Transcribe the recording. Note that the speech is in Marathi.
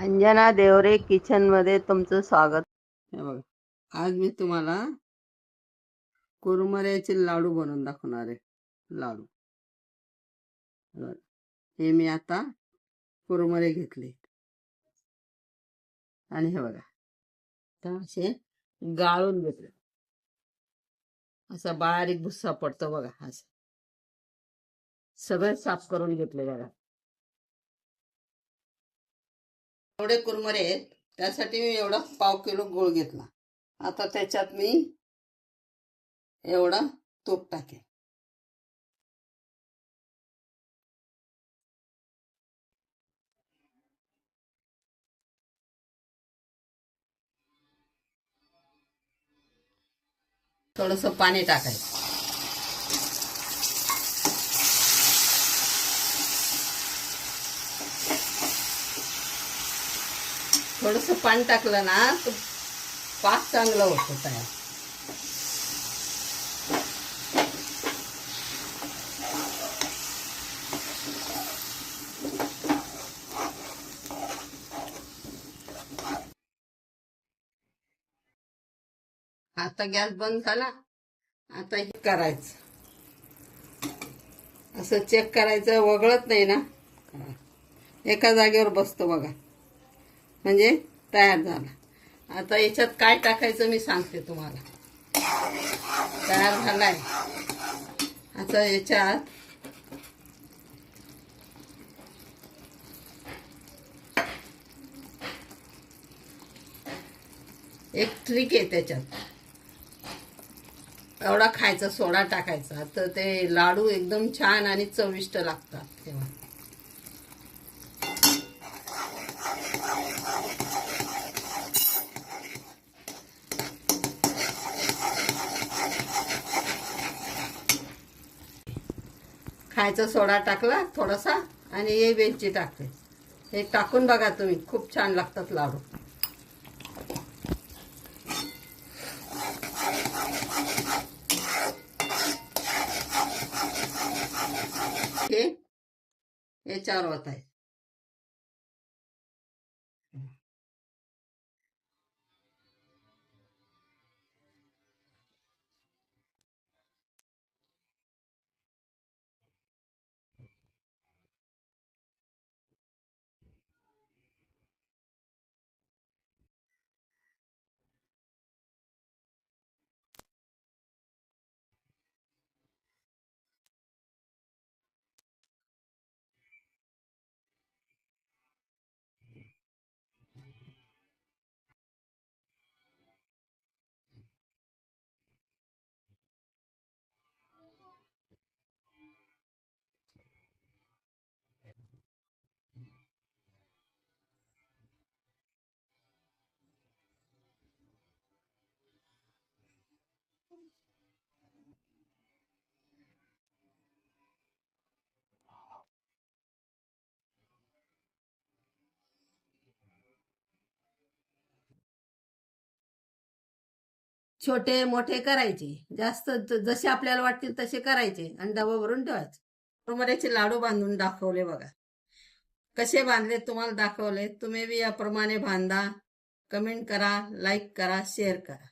अंजना देवरे किचनमध्ये तुमचं स्वागत. हे बघा आज मी तुम्हाला कुरमुऱ्याचे लाडू बनवून दाखवणार आहे. लाडू. हे मी आता कुरमरे घेतले. आणि हे बघा असे गाळून घेतले. असा बारीक भुस्सा पडतो बघा असा. सगळं साफ करून घेतले बघा. एवढे कुरमुरे आहेत त्यासाठी मी एवढा पाव किलो गुळ घेतला. आता त्याच्यात मी एवढा तूप टाके थोडस पाणी टाकायचं. थोडस पाणी टाकलं ना तर पाक चांगला होतो तयार. आता गॅस बंद झाला. आता हे करायचं. असं चेक करायचं वगळत नाही ना. एका जागेवर बसतो बघा. म्हणजे तयार झाला. आता याच्यात काय टाकायचं मी सांगते तुम्हाला. तयार झालाय. आता याच्यात एक ट्रिक आहे त्याच्यात. एवढा खायचा सोडा टाकायचा. तर ते लाडू एकदम छान आणि चविष्ट लागतात. खायचा सोडा टाकला थोडासा आणि हे वेलची टाकते. हे टाकून बघा तुम्ही खूप छान लागतात लाडू. हे याच्यावर होत आहे छोटे मोठे करायचे. जास्त जसे आपल्याला वाटतील तसे करायचे आणि डबा भरून ठेवायचे. कुरमुऱ्याचे लाडू बांधून दाखवले बघा. कसे बांधले तुम्हाला दाखवले. तुम्ही बी याप्रमाणे बांधा. कमेंट करा लाईक करा शेअर करा.